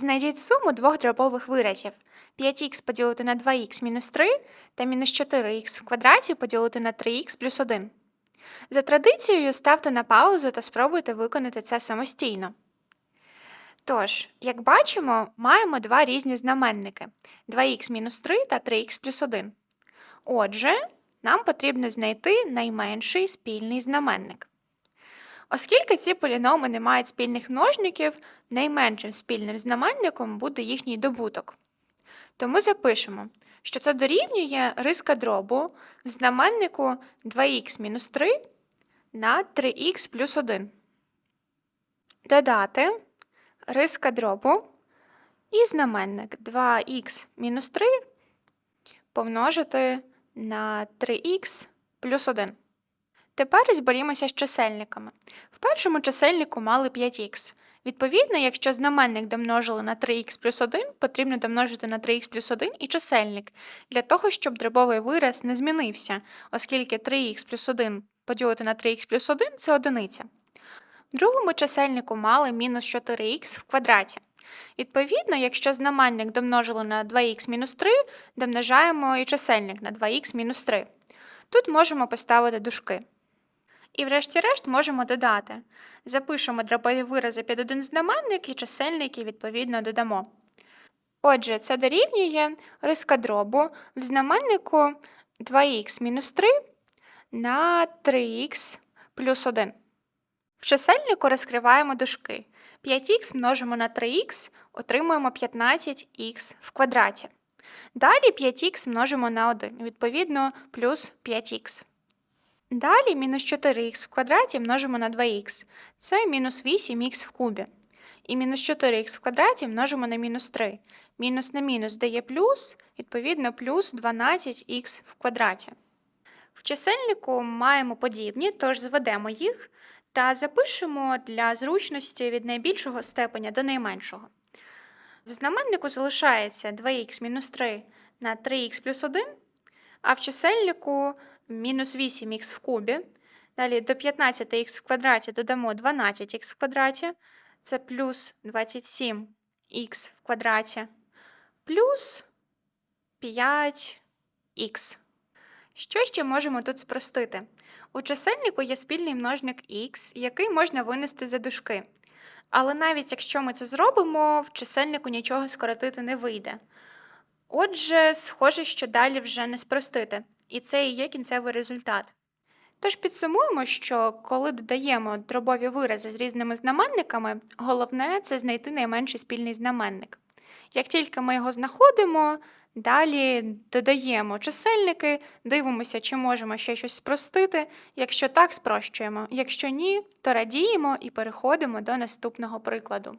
Знайдіть суму двох дробових виразів. 5х поділити на 2х мінус 3 та мінус 4х в квадраті поділити на 3х плюс 1. За традицією ставте на паузу та спробуйте виконати це самостійно. Тож, як бачимо, маємо два різні знаменники 2х мінус 3 та 3х плюс 1. Отже, нам потрібно знайти найменший спільний знаменник. Оскільки ці поліноми не мають спільних множників, найменшим спільним знаменником буде їхній добуток. Тому запишемо, що це дорівнює риска дробу в знаменнику 2х-3 на 3х плюс 1. Додати риска дробу і знаменник 2х-3 помножити на 3х плюс 1. Тепер розберімося з чисельниками. В першому чисельнику мали 5х. Відповідно, якщо знаменник домножили на 3х плюс 1, потрібно домножити на 3х плюс 1 і чисельник, для того, щоб дробовий вираз не змінився, оскільки 3х плюс 1 поділити на 3х плюс 1 це одиниця. В другому чисельнику мали мінус 4х в квадраті. Відповідно, якщо знаменник домножили на 2х мінус 3, домножаємо і чисельник на 2х мінус 3. Тут можемо поставити дужки. І врешті-решт можемо додати. Запишемо дробові вирази під один знаменник і чисельники відповідно додамо. Отже, це дорівнює риска дробу в знаменнику 2х мінус 3 на 3х плюс 1. В чисельнику розкриваємо дужки. 5х множимо на 3х, отримуємо 15х в квадраті. Далі 5х множимо на 1, відповідно, плюс 5х. Далі мінус 4х в квадраті множимо на 2х. Це мінус 8х в кубі. І мінус 4х в квадраті множимо на мінус 3. Мінус на мінус дає плюс, відповідно, плюс 12х в квадраті. В чисельнику маємо подібні, тож зведемо їх та запишемо для зручності від найбільшого степеня до найменшого. В знаменнику залишається 2х мінус 3 на 3х плюс 1, а в чисельнику мінус 8х в кубі. Далі до 15х в квадраті додамо 12х в квадраті, це плюс 27х в квадраті, плюс 5х. Що ще можемо тут спростити? У чисельнику є спільний множник х, який можна винести за дужки. Але навіть якщо ми це зробимо, в чисельнику нічого скоротити не вийде. Отже, схоже, що далі вже не спростити, і це і є кінцевий результат. Тож підсумуємо, що коли додаємо дробові вирази з різними знаменниками, головне це знайти найменший спільний знаменник. Як тільки ми його знаходимо, далі додаємо чисельники, дивимося, чи можемо ще щось спростити. Якщо так, спрощуємо. Якщо ні, то радіємо і переходимо до наступного прикладу.